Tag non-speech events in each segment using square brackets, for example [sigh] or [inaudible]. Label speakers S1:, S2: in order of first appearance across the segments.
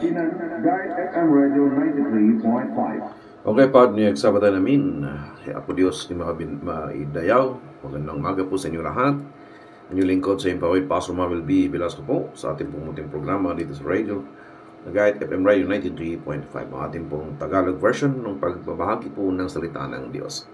S1: Sinan, Guide FM Radio 93.5.
S2: Okay, Pod, ni Sabata namin. Eh, Apo Diyos ni mga bin- maidayaw. Magandang umaga po sa inyo lahat. Inyong lingkod sa Impawid, Pastor Marvel B. Velasco po sa ating pong muting programa dito sa radio. Nag-guide FM Radio 93.5. Ang ating pong Tagalog version ng pagbabahagi po ng salita ng Diyos.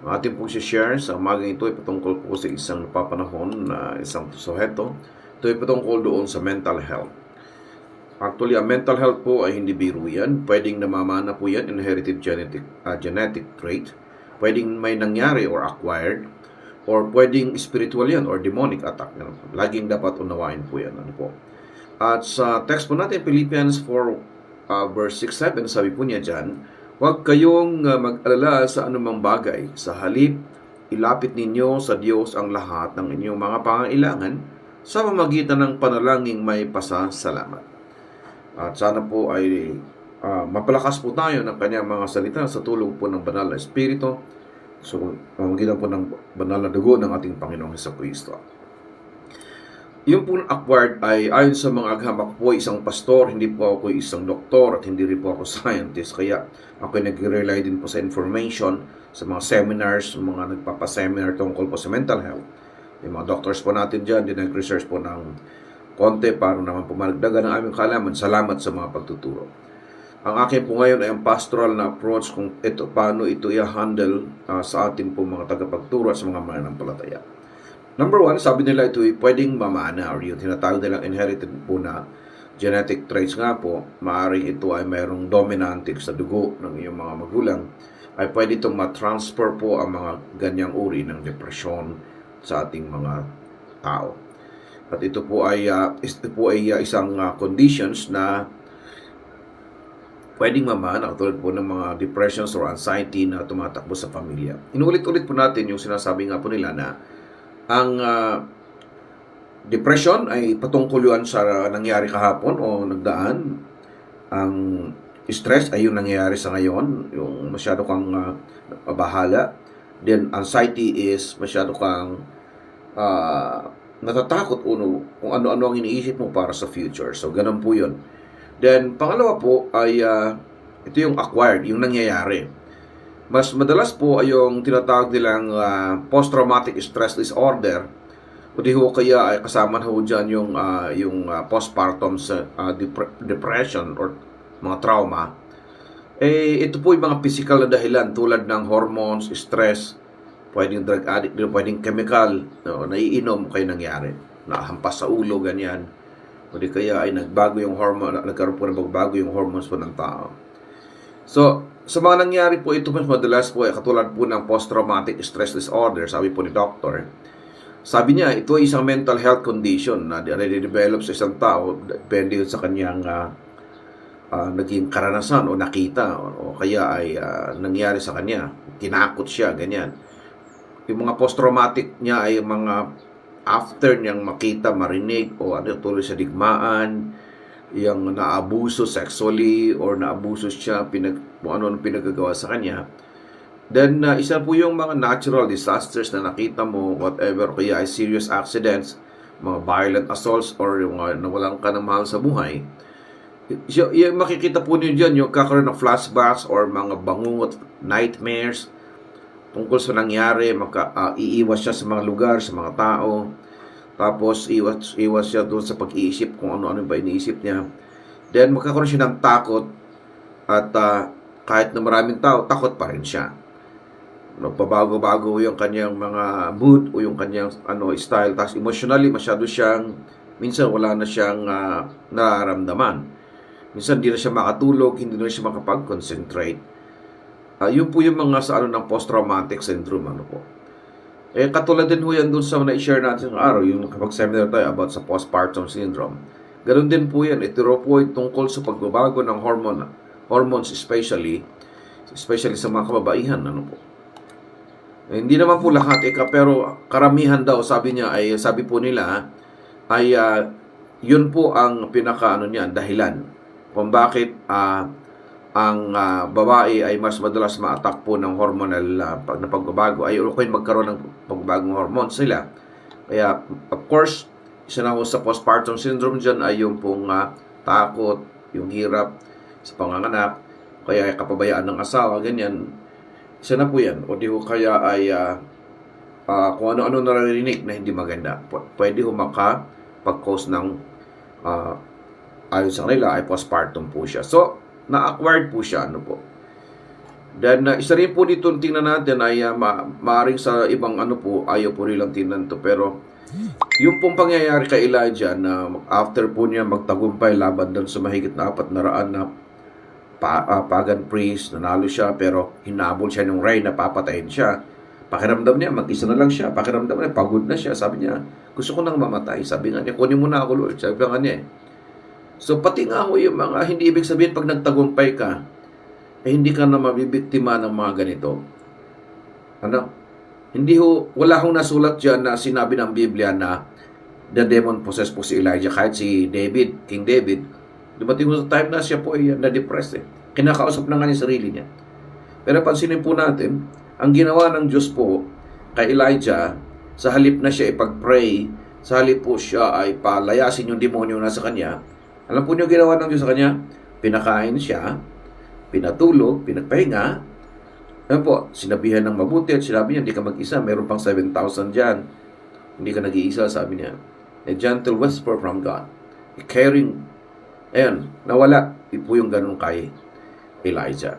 S2: Ang ating pong share sa umagang ito ay patungkol po sa isang napapanahon na isang suheto. Ito ay patungkol doon sa mental health. Actually, ang mental health po ay hindi biro yan. Pwedeng namamana po yan, inherited genetic, uh, genetic trait. Pwedeng may nangyari or acquired. Or pwedeng spiritual yan or demonic attack. Yan. Laging dapat unawain po yan. Ano po. At sa text po natin, Philippians 4 uh, verse 6-7, sabi po niya dyan, Huwag kayong uh, mag-alala sa anumang bagay. Sa halip, ilapit ninyo sa Diyos ang lahat ng inyong mga pangailangan sa pamagitan ng panalangin may pasasalamat. At sana po ay ah, mapalakas po tayo ng kanyang mga salita sa tulong po ng banal na Espiritu. So, pamagitan po ng banal na dugo ng ating Panginoong Heso Kristo. Yung po acquired ay ayon sa mga aghamak po isang pastor, hindi po ako isang doktor at hindi rin po ako [laughs] scientist. Kaya ako nag-rely din po sa information sa mga seminars, mga nagpapaseminar tungkol po sa mental health. Yung mga doctors po natin dyan, din nag-research po ng konti para naman pumalagdagan ng aming kalaman. Salamat sa mga pagtuturo. Ang akin po ngayon ay ang pastoral na approach kung ito, paano ito i-handle ah, sa ating po mga tagapagturo at sa mga mananampalataya. Number one, sabi nila ito ay pwedeng mamana or yung tinatawag nilang inherited po na genetic traits nga po, maaaring ito ay mayroong dominantic sa dugo ng iyong mga magulang, ay pwede itong matransfer po ang mga ganyang uri ng depresyon sa ating mga tao. At ito po ay ah, ito po ay ah, isang ah, conditions na pwedeng mamana katulad po ng mga depressions or anxiety na tumatakbo sa pamilya. Inulit-ulit po natin yung sinasabi nga po nila na ang ah, depression ay patungkol yun sa nangyari kahapon o nagdaan. Ang stress ay yung nangyayari sa ngayon, yung masyado kang ah, mabahala. Then anxiety is masyado kang ah, natatakot uno kung ano-ano ang iniisip mo para sa future. So ganun po yun. Then pangalawa po ay ah, ito yung acquired, yung nangyayari. Mas madalas po ay yung tinatawag nilang ah, post-traumatic stress disorder o di ho kaya ay kasama ho dyan yung, ah, yung ah, postpartum ah, depre- depression or mga trauma. Eh, ito po yung mga physical na dahilan tulad ng hormones, stress, pwedeng drug addict, pwedeng chemical, no, naiinom kayo nangyari. Nahampas sa ulo, ganyan. O di kaya ay nagbago yung hormone, nagkaroon po ng bagbago yung hormones po ng tao. So, sa mga nangyari po ito mas madalas po ay katulad po ng post-traumatic stress disorder, sabi po ni doctor. Sabi niya, ito ay isang mental health condition na nade-develop sa isang tao depende sa kanyang ah, ah, naging karanasan o nakita o, o kaya ay ah, nangyari sa kanya. Tinakot siya, ganyan. Yung mga post-traumatic niya ay mga after niyang makita, marinig o ano tuloy sa digmaan, yung naabuso sexually or naabuso siya, pinag, ano ang pinagagawa sa kanya. Then, uh, isa po yung mga natural disasters na nakita mo, whatever, kaya ay serious accidents, mga violent assaults, or yung uh, nawalan ka ng mahal sa buhay. Y- y- makikita po niyo dyan yung kakaroon ng flashbacks or mga bangungot, nightmares, tungkol sa nangyari, maka, ah, iiwas siya sa mga lugar, sa mga tao, tapos iwas, iwas siya doon sa pag-iisip kung ano-ano ba iniisip niya. Then magkakaroon siya ng takot at ah, kahit na maraming tao, takot pa rin siya. Nagpabago-bago yung kanyang mga mood o yung kanyang ano style. Tapos emotionally, masyado siyang, minsan wala na siyang ah, nararamdaman. Minsan hindi na siya makatulog, hindi na siya makapag-concentrate. Ah, yun po yung mga sa ano ng post-traumatic syndrome ano po. Eh katulad din ho yan dun sa na-share natin sa araw, yung kapag seminar tayo about sa postpartum syndrome. Ganun din po yan. Ito raw po ay tungkol sa pagbabago ng hormone, hormones especially, especially sa mga kababaihan. Ano po. Eh, hindi naman po lahat, eka, pero karamihan daw, sabi niya, ay sabi po nila, ay ah, yun po ang pinaka ano niya, dahilan kung bakit ah, ang ah, babae ay mas madalas ma-attack po ng hormonal pag na pagbabago ay okay magkaroon ng pagbabagong hormones sila. Kaya of course, isa na sa postpartum syndrome dyan ay yung pong ah, takot, yung hirap sa panganganak, kaya ay kapabayaan ng asawa, ganyan. Isa na po yan. O di ho kaya ay ah, ah, kung ano-ano naririnig na hindi maganda. Pwede ho makapag-cause ng ah, ayon sa kanila ay postpartum po siya. So, na-acquired po siya, ano po. Then, uh, isa rin po dito tingnan natin ay uh, ma- maaring sa ibang ano po, ayaw po nilang tingnan to. Pero, yung pong pangyayari kay Elijah na after po niya magtagumpay laban doon sa mahigit na apat na raan na pa, ah, pagan priest, nanalo siya pero hinabol siya ng Ray na papatayin siya. Pakiramdam niya, mag-isa na lang siya. Pakiramdam niya, pagod na siya. Sabi niya, gusto ko nang mamatay. Sabi nga niya, kunin mo na ako, Lord. Sabi nga niya. So pati nga ho yung mga, hindi ibig sabihin pag nagtagumpay ka, eh hindi ka na mabibiktima ng mga ganito. Ano? Hindi ho, wala hong nasulat dyan na sinabi ng Biblia na the demon possessed po si Elijah. Kahit si David, King David, dumating sa time na siya po ay na-depressed eh. Kinakausap na nga niya sarili niya. Pero pansinin po natin, ang ginawa ng Diyos po kay Elijah, sa halip na siya ipag-pray, sa halip po siya ay palayasin yung demonyo na sa kanya, alam po niyo ginawa ng Diyos sa kanya? Pinakain siya, pinatulog, pinagpahinga, ano po, sinabihan ng mabuti at sinabi niya, hindi ka mag-isa, meron pang 7,000 dyan. Hindi ka nag-iisa, sabi niya. A gentle whisper from God. A caring, ayan, nawala. Ito po yung ganun kay Elijah.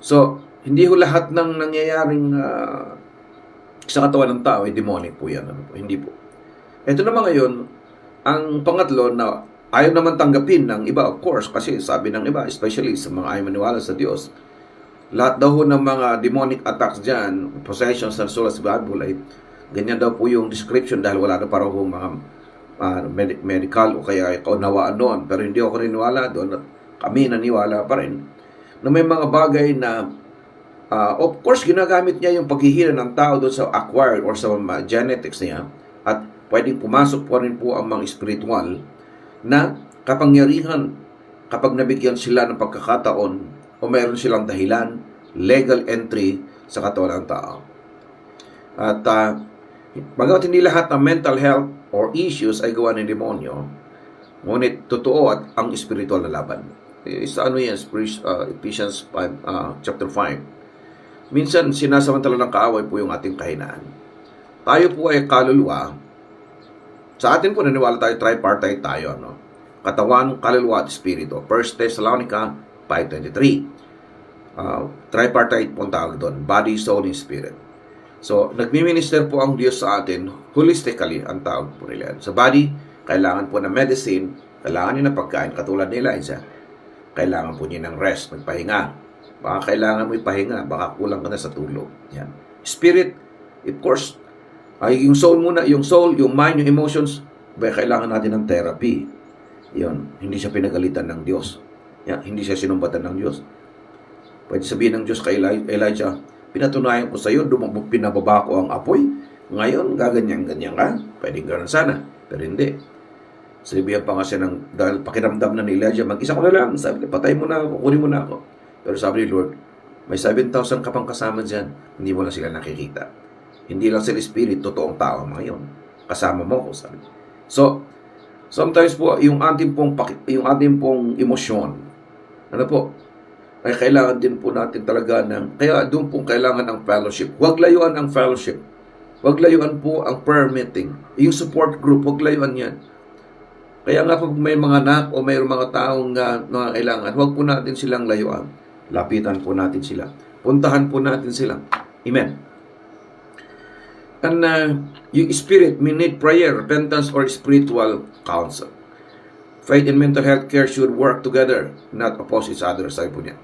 S2: So, hindi ho lahat ng nangyayaring ah, sa katawan ng tao ay demonic po yan. Ano po? Hindi po. Ito naman ngayon, ang pangatlo na ayaw naman tanggapin ng iba, of course, kasi sabi ng iba, especially sa mga ayaw maniwala sa Diyos, lahat daw ng mga demonic attacks dyan, possessions na sulat sa Bible ay ganyan daw po yung description dahil wala na parang mga ah, med- medical o kaya kaunawaan doon. Pero hindi ako niniwala doon kami naniwala pa rin na may mga bagay na ah, of course ginagamit niya yung paghihila ng tao doon sa acquired or sa mga genetics niya at pwedeng pumasok po rin po ang mga spiritual na kapangyarihan kapag nabigyan sila ng pagkakataon o mayroon silang dahilan, legal entry sa katawan ng tao. At uh, bagamat hindi lahat ng mental health or issues ay gawa ng demonyo, ngunit totoo at ang spiritual na laban. Eh, Sa ano yan, uh, Ephesians 5, uh, chapter 5. Minsan, sinasamantala ng kaaway po yung ating kahinaan. Tayo po ay kaluluwa. Sa atin po, naniwala tayo, tripartite tayo. Ano? Katawan, kaluluwa at espiritu. 1 Thessalonica 5.23. Uh, tripartite po ang tawag doon. Body, soul, and spirit. So, nagmi-minister po ang Diyos sa atin holistically ang tawag po nila. Sa body, kailangan po ng medicine, kailangan niya ng pagkain, katulad ni Elijah. Kailangan po niya ng rest, magpahinga. Baka kailangan mo ipahinga, baka kulang ka na sa tulog. Yan. Spirit, of course, ay yung soul muna, yung soul, yung mind, yung emotions, ba kailangan natin ng therapy. Yun, hindi siya pinagalitan ng Diyos. Yan, hindi siya sinumbatan ng Diyos. Pwede sabihin ng Diyos kay Eli- Elijah, pinatunayan ko sa iyo, dumabog pinababa ko ang apoy. Ngayon, gaganyan-ganyan ka. Pwede gano'n sana. Pero hindi. Sinabihan pa nga siya ng, dahil pakiramdam na ni Elijah, mag-isa ko na lang. Sabi niya, patay mo na ako, kunin mo na ako. Pero sabi ni Lord, may 7,000 ka pang kasama dyan. Hindi mo lang sila nakikita. Hindi lang sila spirit, totoong tao mga yun. Kasama mo ko, sabi. So, sometimes po, yung ating pong, yung ating pong emosyon, ano po, ay kailangan din po natin talaga ng, kaya doon po kailangan ng fellowship. Huwag layuan ang fellowship. Huwag layuan po ang prayer meeting. Yung support group, huwag layuan yan. Kaya nga pag may mga anak o may mga taong uh, nangangailangan, huwag po natin silang layuan. Lapitan po natin sila. Puntahan po natin sila. Amen. And uh, yung spirit, may need prayer, repentance, or spiritual counsel. Faith and mental health care should work together, not oppose each other. Sabi po niya.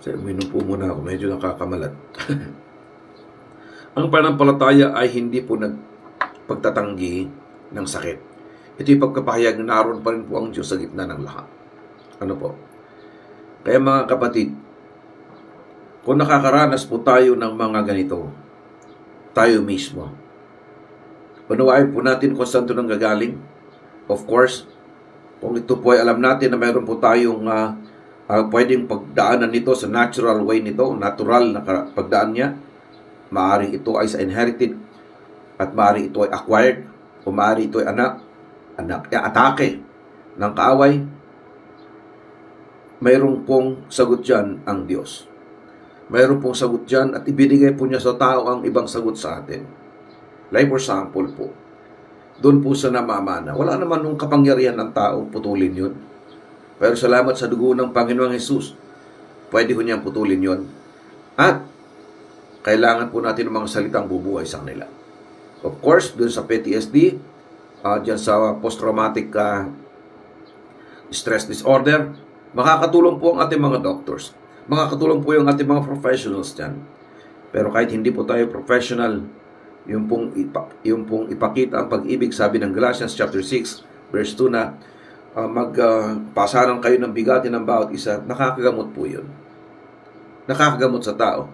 S2: Kasi uminom po muna ako, medyo nakakamalat. [laughs] Ang pananampalataya ay hindi po nagpagtatanggi ng sakit. Ito yung pagkapahayag na naroon pa rin po ang Diyos sa gitna ng lahat. Ano po? Kaya mga kapatid, kung nakakaranas po tayo ng mga ganito, tayo mismo, Unawain po natin kung saan ito nang gagaling. Of course, kung ito po ay alam natin na mayroon po tayong uh, uh, pwedeng pagdaanan nito sa natural way nito, natural na pagdaan niya, maaari ito ay sa inherited at maaari ito ay acquired o maaari ito ay anak anak, eh, atake ng kaaway, mayroon pong sagot dyan ang Diyos. Mayroon pong sagot dyan at ibinigay po niya sa tao ang ibang sagot sa atin. Like for example po, doon po sa namamana. Wala naman nung kapangyarihan ng tao putulin yun. Pero salamat sa dugo ng Panginoong Jesus, pwede ko niyang putulin yon. At kailangan po natin ng mga salitang bubuhay sa kanila. Of course, doon sa PTSD, uh, dyan sa post-traumatic ah, stress disorder, makakatulong po ang ating mga doctors. Makakatulong po yung ating mga professionals dyan. Pero kahit hindi po tayo professional, yung pong, ipa, yung pong ipakita ang pag-ibig, sabi ng Galatians chapter 6, verse 2 na, uh, magpasaran kayo ng bigatin ng bawat isa, nakakagamot po yun. Nakakagamot sa tao.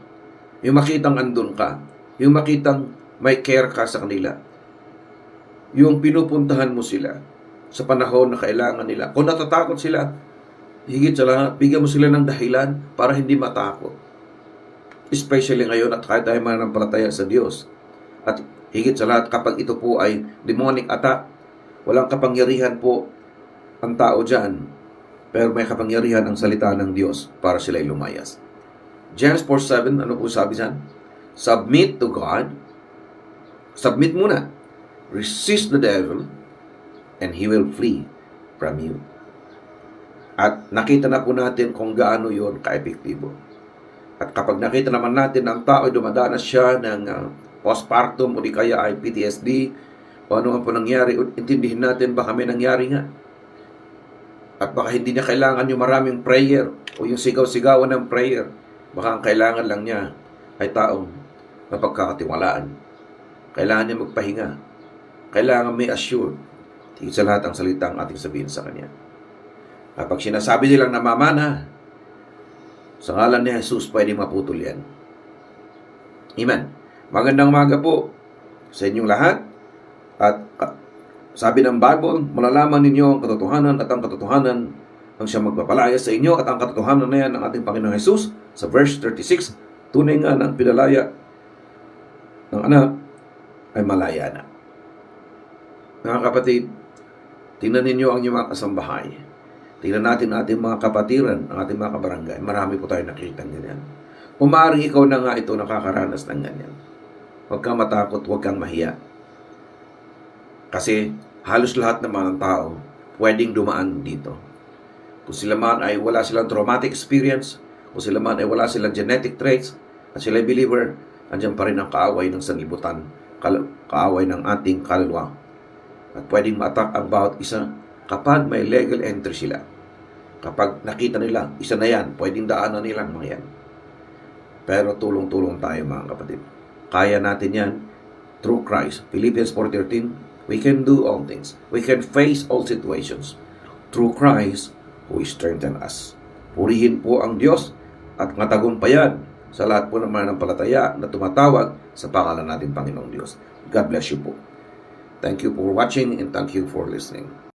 S2: Yung makitang andun ka, yung makitang may care ka sa kanila, yung pinupuntahan mo sila sa panahon na kailangan nila. Kung natatakot sila, higit sa lahat, bigyan mo sila ng dahilan para hindi matakot. Especially ngayon at kahit tayo mananampalataya sa Diyos. At higit sa lahat, kapag ito po ay demonic attack, walang kapangyarihan po ang tao dyan, pero may kapangyarihan ang salita ng Diyos para sila'y lumayas. James 4.7, ano po sabi dyan? Submit to God. Submit muna. Resist the devil and he will flee from you. At nakita na po natin kung gaano yon ka-epektibo. At kapag nakita naman natin na ang tao ay dumadanas siya ng uh, postpartum o di kaya ay PTSD o ano nga po nangyari, intindihin natin baka may nangyari nga. At baka hindi niya kailangan yung maraming prayer o yung sigaw-sigawan ng prayer. Baka ang kailangan lang niya ay taong mapagkakatiwalaan. Kailangan niya magpahinga. Kailangan may assured. Higit sa lahat ang salita ang ating sabihin sa kanya. Kapag sinasabi nilang namamana, sa ngalan ni Jesus, pwede maputol yan. Amen. Magandang umaga po sa inyong lahat. At ka- sabi ng Bible, malalaman ninyo ang katotohanan at ang katotohanan ang siyang magpapalaya sa inyo at ang katotohanan na yan ng ating Panginoong Jesus sa verse 36, tunay nga ng pinalaya ng anak ay malaya na. Mga kapatid, tingnan ninyo ang inyong mga kasambahay. Tingnan natin ating mga kapatiran, ang ating mga kabarangay. Marami po tayo nakikita ganyan. Umaring ikaw na nga ito nakakaranas ng ganyan. Huwag kang matakot, huwag kang mahiya. Kasi halos lahat naman ng tao pwedeng dumaan dito. Kung sila man ay wala silang traumatic experience, kung sila man ay wala silang genetic traits, at sila ay believer, andyan pa rin ang kaaway ng sanlibutan, kaaway ng ating kaluluwa. At pwedeng ma-attack ang bawat isa kapag may legal entry sila. Kapag nakita nila, isa na yan, pwedeng daanan nilang mga yan. Pero tulong-tulong tayo mga kapatid. Kaya natin yan through Christ. Philippians 4.13, we can do all things. We can face all situations through Christ who strengthen us. Purihin po ang Diyos at matagumpayan sa lahat po ng mananampalataya na tumatawag sa pangalan natin Panginoong Diyos. God bless you po. Thank you for watching and thank you for listening.